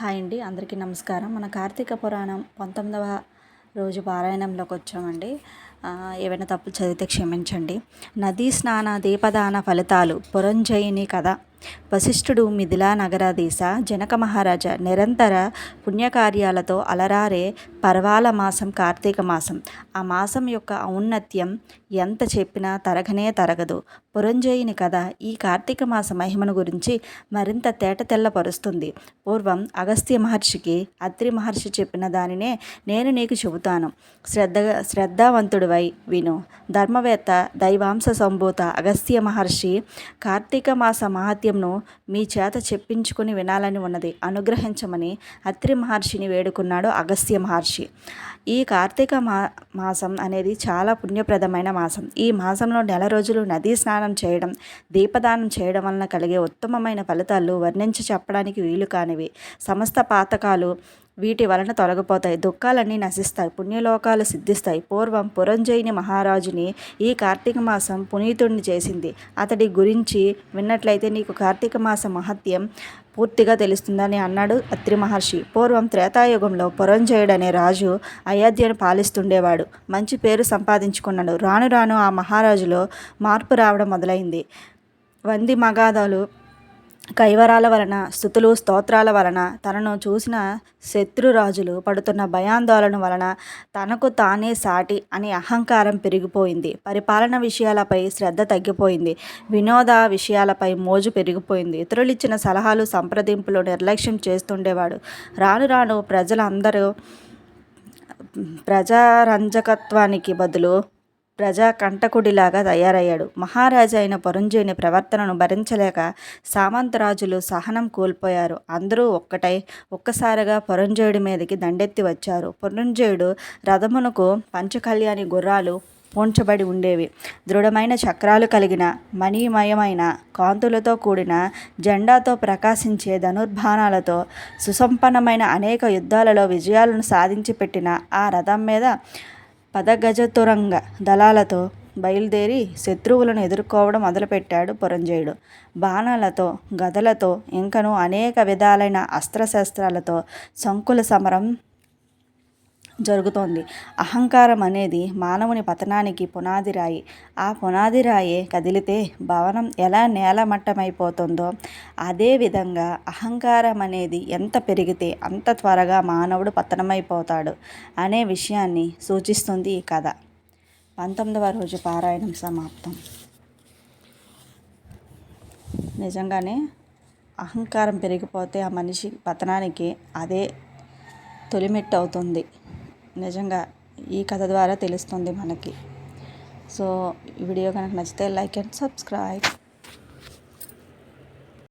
Hi అండి అందరికీ నమస్కారం. మన కార్తీక పురాణం పంతొమ్మిదవ రోజు పారాయణంలోకి వచ్చామండి. ఏవైనా తప్పులు చదివితే క్షమించండి. నదీ స్నాన దీపదాన ఫలితాలు పురంజయిని కథ. వశిష్ఠుడు మిథిలా నగరాధీశ జనక మహారాజా నిరంతర పుణ్యకార్యాలతో అలరారే పర్వాల మాసం కార్తీక మాసం. ఆ మాసం యొక్క ఔన్నత్యం ఎంత చెప్పినా తరగనే తరగదు. పురంజయిని కథ ఈ కార్తీక మాస మహిమను గురించి మరింత తేట తెల్లపరుస్తుంది. పూర్వం అగస్త్య మహర్షికి అత్రి మహర్షి చెప్పిన దానినే నేను నీకు చెబుతాను. శ్రద్ధగా శ్రద్ధావంతుడివై విను. ధర్మవేత్త దైవాంశ సంభూత అగస్త్య మహర్షి కార్తీక మాస వాక్యంను మీ చేత చెప్పించుకుని వినాలని ఉన్నది. అనుగ్రహించమని అత్రి మహర్షిని వేడుకున్నాడు అగస్త్య మహర్షి. ఈ కార్తీక మా మాసం అనేది చాలా పుణ్యప్రదమైన మాసం. ఈ మాసంలో నెల రోజులు నదీ స్నానం చేయడం దీపదానం చేయడం వలన కలిగే ఉత్తమమైన ఫలితాలు వర్ణించి చెప్పడానికి వీలు కానివి. సమస్త పాతకాలు వీటి వలన తొలగిపోతాయి. దుఃఖాలన్నీ నశిస్తాయి. పుణ్యలోకాలు సిద్ధిస్తాయి. పూర్వం పురంజయిని మహారాజుని ఈ కార్తీక మాసం పునీతుడిని చేసింది. అతడి గురించి విన్నట్లయితే నీకు కార్తీక మాస మహత్యం పూర్తిగా తెలుస్తుందని అన్నాడు అత్రి మహర్షి. పూర్వం త్రేతాయుగంలో పురంజయుడు అనే రాజు అయోధ్యను పాలిస్తుండేవాడు. మంచి పేరు సంపాదించుకున్నాడు. రాను రాను ఆ మహారాజులో మార్పు రావడం మొదలైంది. వంది మగాదాలు కైవరాల వలన స్థుతులు స్తోత్రాల వలన తనను చూసిన శత్రురాజులు పడుతున్న భయాందోళన వలన తనకు తానే సాటి అనే అహంకారం పెరిగిపోయింది. పరిపాలన విషయాలపై శ్రద్ధ తగ్గిపోయింది. వినోద విషయాలపై మోజు పెరిగిపోయింది. ఇతరులు ఇచ్చిన సలహాలు సంప్రదింపులు నిర్లక్ష్యం చేస్తుండేవాడు. రాను రాను ప్రజలందరూ ప్రజారంజకత్వానికి బదులు ప్రజా కంటకుడిలాగా తయారయ్యాడు. మహారాజు అయిన పరుంజయుని ప్రవర్తనను భరించలేక సామంతరాజులు సహనం కోల్పోయారు. అందరూ ఒక్కటై ఒక్కసారిగా పరుంజయుడి మీదకి దండెత్తి వచ్చారు. పరుంజయుడు రథమునకు పంచకళ్యాణి గుర్రాలు పూంచబడి ఉండేవి. దృఢమైన చక్రాలు కలిగిన మణిమయమైన కాంతులతో కూడిన జెండాతో ప్రకాశించే ధనుర్బాణాలతో సుసంపన్నమైన అనేక యుద్ధాలలో విజయాలను సాధించి పెట్టిన ఆ రథం మీద పదగజతురంగ దళాలతో బయలుదేరి శత్రువులను ఎదుర్కోవడం మొదలుపెట్టాడు పురంజయుడు. బాణాలతో గదలతో ఇంకను అనేక విధాలైన అస్త్రశస్త్రాలతో సంకుల సమరం జరుగుతోంది. అహంకారం అనేది మానవుని పతనానికి పునాది రాయి. ఆ పునాది రాయే కదిలితే భవనం ఎలా నేలమట్టమైపోతుందో అదే విధంగా అహంకారం అనేది ఎంత పెరిగితే అంత త్వరగా మానవుడు పతనమైపోతాడు అనే విషయాన్ని సూచిస్తుంది ఈ కథ. పంతొమ్మిదవ రోజు పారాయణం సమాప్తం. నిజంగానే అహంకారం పెరిగిపోతే ఆ మనిషి పతనానికి అదే తొలిమెట్టు అవుతుంది నిజంగా ఈ కథ ద్వారా తెలుస్తుంది మనకి. సో ఈ వీడియో కనుక నచ్చితే లైక్ అండ్ సబ్స్క్రైబ్.